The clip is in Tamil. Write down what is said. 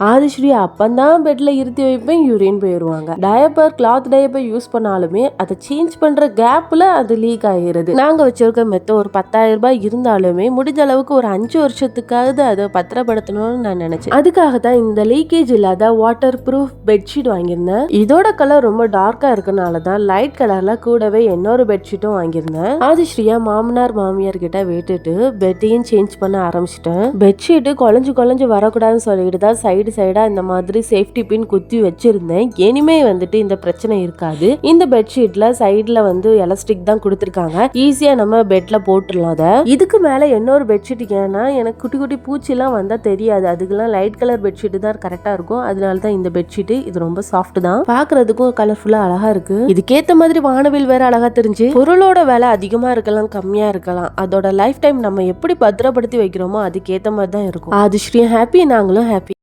ஆதிஸ்ரீ அப்பந்தான் பெட்ல இருத்தி வைப்பேன் யூரின் போயிடுவாங்க. டயப்பர் கிளாத் டயப்பர் யூஸ் பண்ணாலுமே அதை சேஞ்ச் பண்ற கேப்ல அது லீக் ஆகிருது நாங்க வச்சிருக்க மெத்த ஒரு பத்தாயிரம் ரூபாய் இருந்தாலுமே முடிஞ்ச அளவுக்கு ஒரு அஞ்சு வருஷத்துக்காவது அதை பத்திரப்படுத்தணும்னு நான் நினைச்சேன். அதுக்காக தான் இந்த லீக்கேஜ் இல்லாத வாட்டர் ப்ரூஃப் பெட்ஷீட் வாங்கியிருந்தேன். இதோட கலர் ரொம்ப டார்க்கா இருக்கனால தான் லைட் கலர்ல கூடவே இன்னொரு பெட்ஷீட்டும் வாங்கியிருந்தேன். ஆதிஸ்ரீயா மாமனார் மாமியார் கிட்ட விட்டுட்டு பெட்டையும் சேஞ்ச் பண்ண ஆரம்பிச்சிட்டேன். பெட்ஷீட்டு குழஞ்சு குழஞ்சு வரக்கூடாதுன்னு சொல்லிட்டு தான் சைடு சைடாக இந்த மாதிரி சேஃப்டி பின் குத்தி வச்சிருந்தேன். இனிமே வந்துட்டு இந்த பிரச்சனை இருக்காது. இந்த பெட்ஷீட்ல சைடுல வந்து எலாஸ்டிக் தான் கொடுத்துருக்காங்க. ஈஸியா நம்ம பெட்ல போட்டுடலாம் அதை. இதுக்கு மேலே இன்னொரு பெட்ஷீட் ஏன்னா எனக்கு குட்டி குட்டி பூச்சிலாம் வந்தால் தெரியாது. அதுக்கெல்லாம் லைட் கலர் பெட்ஷீட் தான் கரெக்டாக இருக்கும். அதனால தான் இந்த பெட்ஷீட் இது ரொம்ப சாஃப்ட் தான். பாக்குறதுக்கும் கலர்ஃபுல்லா அழகா இருக்கு. இதுக்கேற்ற மாதிரி வானவில் வேற அழகா தெரிஞ்சு பொருளோட விலை அதிகமா இருக்கலாம் கம்மியா இருக்கலாம். அதோட லைஃப் டைம் நம்ம எப்படி பத்திரப்படுத்தி வைக்கிறோமோ அதுக்கேற்ற மாதிரி தான் இருக்கும். அது ஸ்ரீ ஹாப்பி நாங்களும் ஹாப்பி